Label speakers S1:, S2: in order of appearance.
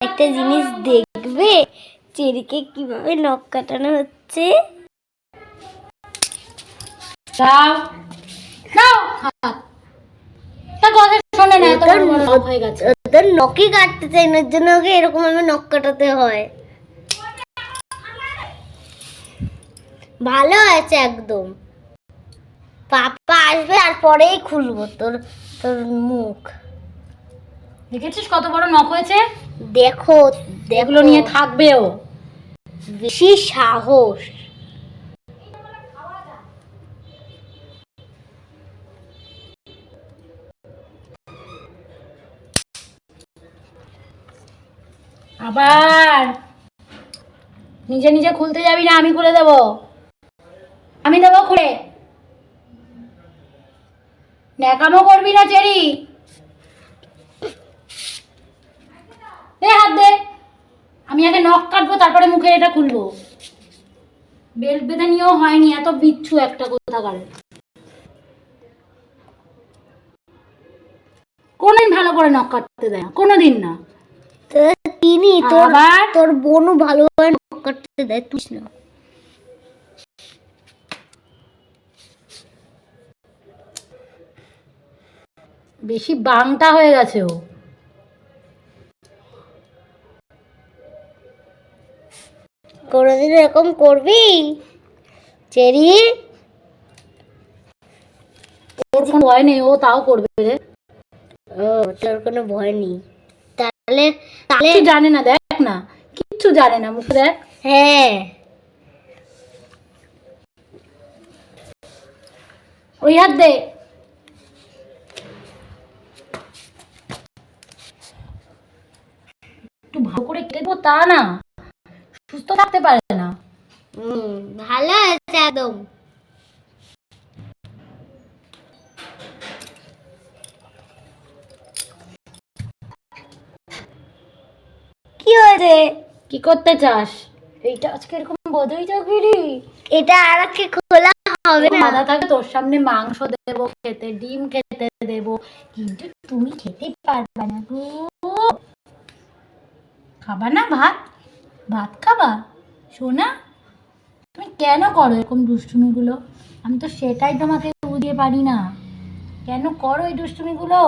S1: একটা জিনিস দেখবে চেরিকে কীভাবে নখ কাটানো হচ্ছে।
S2: দাও দাও তা কথা শোনে না এত বড় বড় নখ হয়ে গেছে।
S1: ওদের নখই কাটতে চাই না জন্য ওকে এরকম ভাবে নখ কাটাতে হয়। ভালো হয়েছে একদম। পাপা আসবে আর পরেই খুলবো তোর তোর মুখ।
S2: দেখেছিস কত বড় নখ হয়েছে?
S1: দেখো
S2: এগুলো
S1: দেখো।
S2: নিয়ে থাকবেও।
S1: বেশি সাহস।
S2: আবার। নিজে নিজে খুলতে যাবি না আমি খুলে দেব। আমি দেবো খুলে। ন্যাকামো করবি না চেরি দে হাত দে আমি আগে নখ কাটবো তারপরে মুখে এটা খুলবো। বেল বেঁধে নিয়েও হয়নি এত বিচ্ছু একটা কোথাকার। কোনদিন ভালো করে নখ কাটতে দেয় না কোনোদিন না।
S1: তিনি তোর তোর বোনও ভালোভাবে নখ কাটতে দেয় তুই না।
S2: বেশি বাংটা হয়ে গেছে ও।
S1: কোনোদিন এরকম করবি? চেরি?
S2: ওর কোনো ভয় নেই ও তাও করবে। রে
S1: ও তোর কোনো ভয় নেই। তাহলে তাহলে
S2: জানে না দেখ না। কিচ্ছু জানে না মুখে দেখ।
S1: হ্যাঁ।
S2: ওই হাত দে। একটু ভালো করে কেটে দেবো তা না। সুস্থ থাকতে পারে না।
S1: হুম ভালো আছে একদম। কি হয়েছে?
S2: কি করতে চাস? এইটা আজকে এরকম বোধই চাকরি
S1: এটা আর কি খোলা হবে না।
S2: মাথা থাকে তোর সামনে মাংস দেবো খেতে ডিম খেতে দেবো কিন্তু তুমি খেতে পারবে না গো। খাবা না ভাত? ভাত খাবা? সোনা, তুমি কেন করো এরকম দুষ্টুমিগুলো? আমি তো সেটাই তোমাকে বুঝিয়ে পারি না। কেন করো এই দুষ্টুমিগুলো?